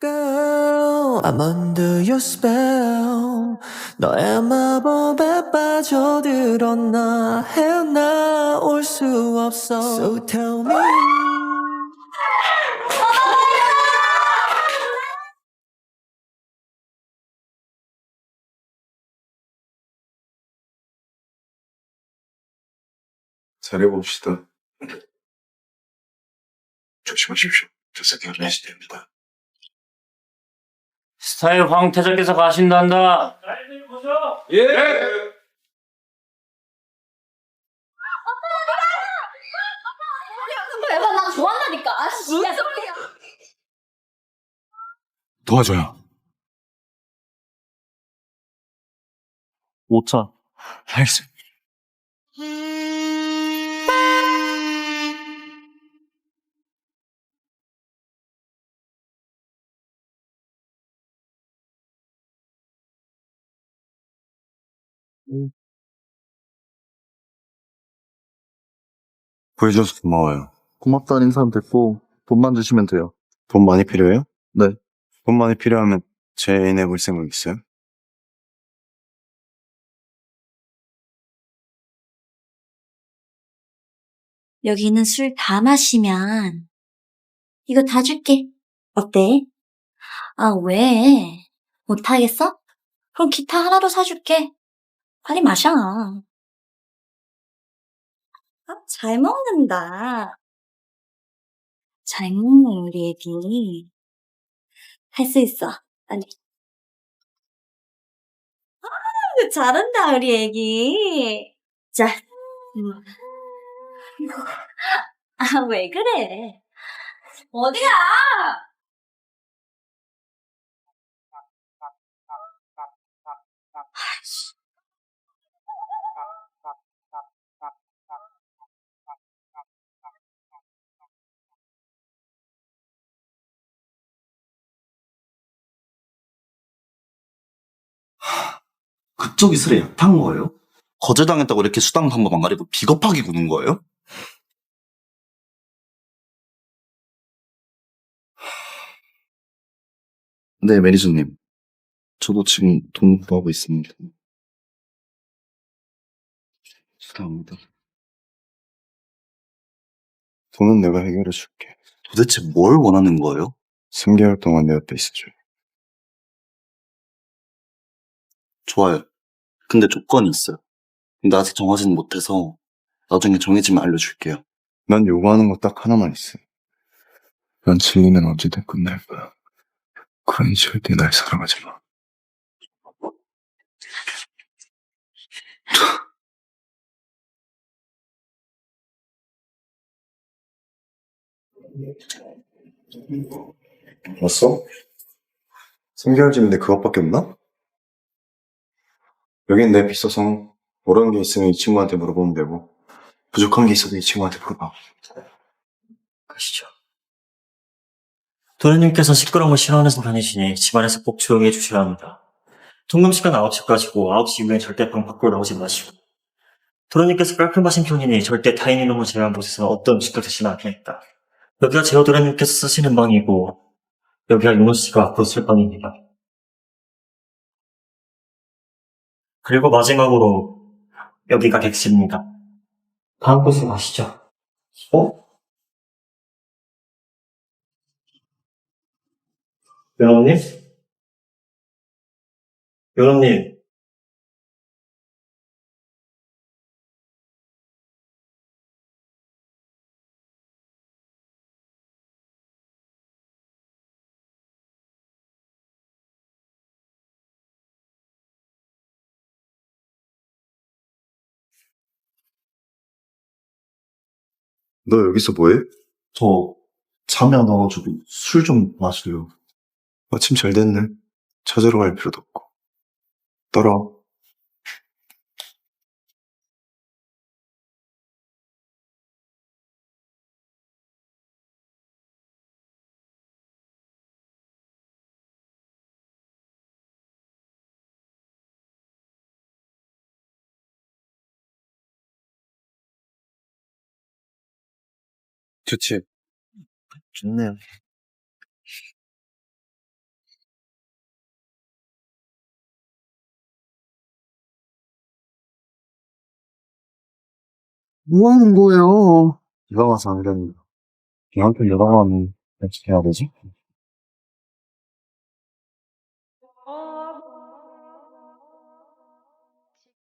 Girl, I'm under your spell. 너의 마법에 빠져들었나 헤어나올 수 없어. So tell me. 잘해봅시다. 조심하십시오. 저 새끼가 레시됩니다. 스타일 황태자께서 가신단다. 예! 나 좋아한다니까. 아? 도와줘요. 5천. 알겠습니다. 구해줘서 고마워요. 고맙다는 인사는 됐고 돈만 주시면 돼요. 돈 많이 필요해요? 네. 돈 많이 필요하면 제 애인 해볼 생각 있어요? 여기 있는 술 다 마시면 이거 다 줄게. 어때? 아, 왜? 못하겠어? 그럼 기타 하나도 사줄게. 빨리 마셔. 아, 잘 먹는다. 잘 먹는 우리 애기. 할 수 있어. 빨리. 아, 잘한다, 우리 애기. 자. 음. 아, 왜 그래? 어디야? 그쪽이 술에 약한 거예요? 거절당했다고 이렇게 수당 방법 안 가리고 비겁하게 구는 거예요? 네, 매니저님. 저도 지금 돈 구하고 있습니다. 죄송합니다. 돈은 내가 해결해 줄게. 도대체 뭘 원하는 거예요? 3개월 동안 내 옆에 있어줘. 좋아요. 근데 조건이 있어요. 근데 아직 정하지는 못해서 나중에 정해지면 알려줄게요. 난 요구하는 거 딱 하나만 있어. 난 진리는 어찌됐든 끝날 거야. 그러니 절대 날 사랑하지 마. 왔어? 3개월쯤인데 그것밖에 없나? 여긴 내 비서성. 모르는 게 있으면 이 친구한테 물어보면 되고, 부족한 게 있어도 이 친구한테 물어봐. 가시죠. 도련님께서 시끄러운 걸 싫어하는 편이시니 집안에서 꼭 조용히 해주셔야 합니다. 통금 시간 9시까지고 9시 이후엔 절대 방 밖으로 나오지 마시고 도련님께서 깔끔하신 편이니 절대 타인 이놈을 제외한 곳에서는 어떤 음식도 드시면 안 됩니다. 여기가 제어 도련님께서 쓰시는 방이고 여기가 윤호 씨가 앞으로 쓸 방입니다. 그리고 마지막으로 여기가 객실입니다. 다음 곳으로 가시죠. 어? 여러분님? 여러분님, 너 여기서 뭐해? 저 잠이 안 와가지고 술 좀 마시려고. 마침 잘 됐네. 찾으러 갈 필요도 없고. 따라 좋지. 좋네요. 뭐 하는 거예요? 이거 와서 안 되는 거. 영한편 여러 번 어떻게 해야 되지?